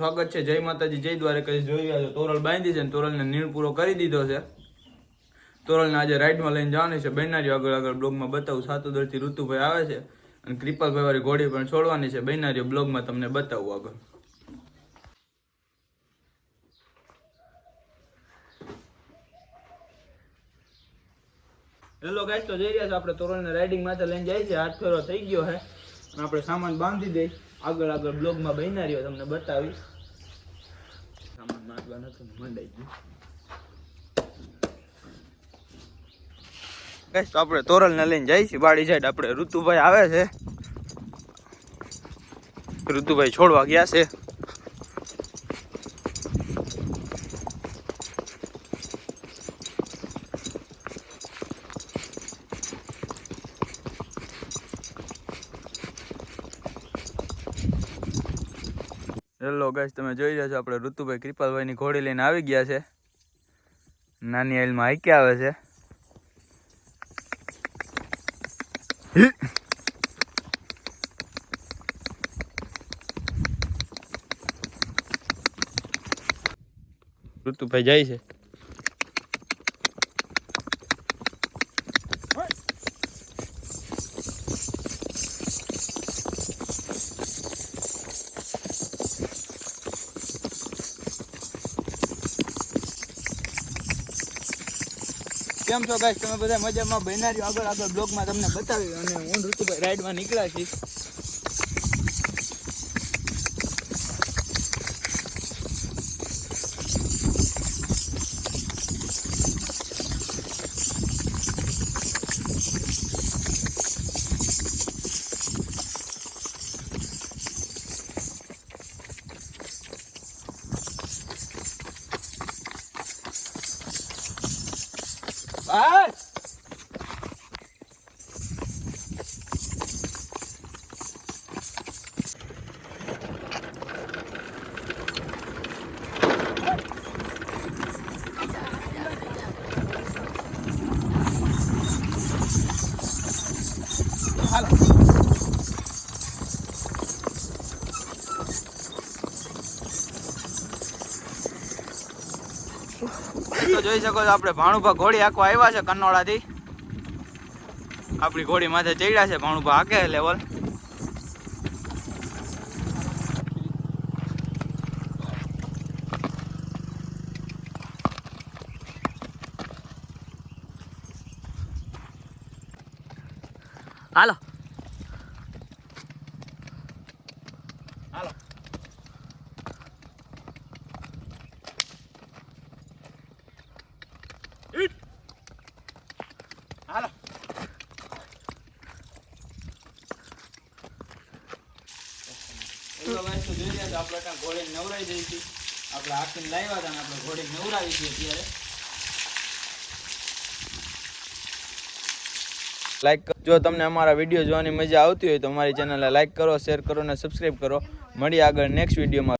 સ્વાગત છે. જય માતાજી, જય દ્વારકાધીશ. જોઈ રહ્યા છો, તોરલ બાંધી છે ને તોરલને નીણ પૂરો કરી દીધો છે. તોરલને આજે રાઈડમાં લઈને જવાની છે. બેનારીઓ આગળ આગળ બ્લોગમાં બતાવું. સાતુદરથી ઋતુભાઈ આવે છે અને કૃપાલભાઈ વાળી ઘોડી પણ છોડવાની છે. બેનારીઓ બ્લોગમાં તમને બતાવું આગળ. હેલો ગાઈસ, તો જઈ રહ્યા છે. આપણે તોરલને રાઇડિંગ માટે લઈને જાય છે. હાથ ફેરો થઈ ગયો છે. અને આપણે સામાન બાંધી દઈ. આગળ આગળ બ્લોગમાં બહેનારીઓ તમને બતાવીશ. સામાન નાખવા નતું મંડાઈ ગયું. ગાઈસ તો આપણે તોરલ ને લઈને જઈએ છીએ. બાડી સાઈડ આપણે ઋતુભાઈ આવે છે. ઋતુભાઈ છોડવા ગયા છે. હેલો ગાઈસ તમે જોઈ રહ્યા છો આપણે ઋતુભાઈ કૃપાલભાઈની ઘોડી લઈને આવી ગયા છે. નાની હાઈલમાં હાઈકે આવે છે. ઋતુભાઈ જાય છે. કેમ છો ગાઈસ તમે બધા મજામાં? બહેનારીઓ આગળ આગળ બ્લોગમાં તમને બતાવી અને હું ઋતુભાઈ રાઈડમાં નીકળ્યા છીએ. બસ હાલો જોઈ શકો છો આપણે ભાણુભા ઘોડી આખવા આવ્યા છે કન્નોળાથી આપણી ઘોડી માથે ચડ્યા છે ભાણુભા હાકે લેવલ હાલો. હાલો. લાઈક જો તમને અમારા વીડિયો જોવાની મજા આવતી હોય તો અમારી ચેનલને લાઈક કરો શેર કરો અને સબસ્ક્રાઈબ કરો. મળીએ આગળ નેક્સ્ટ વિડીયોમાં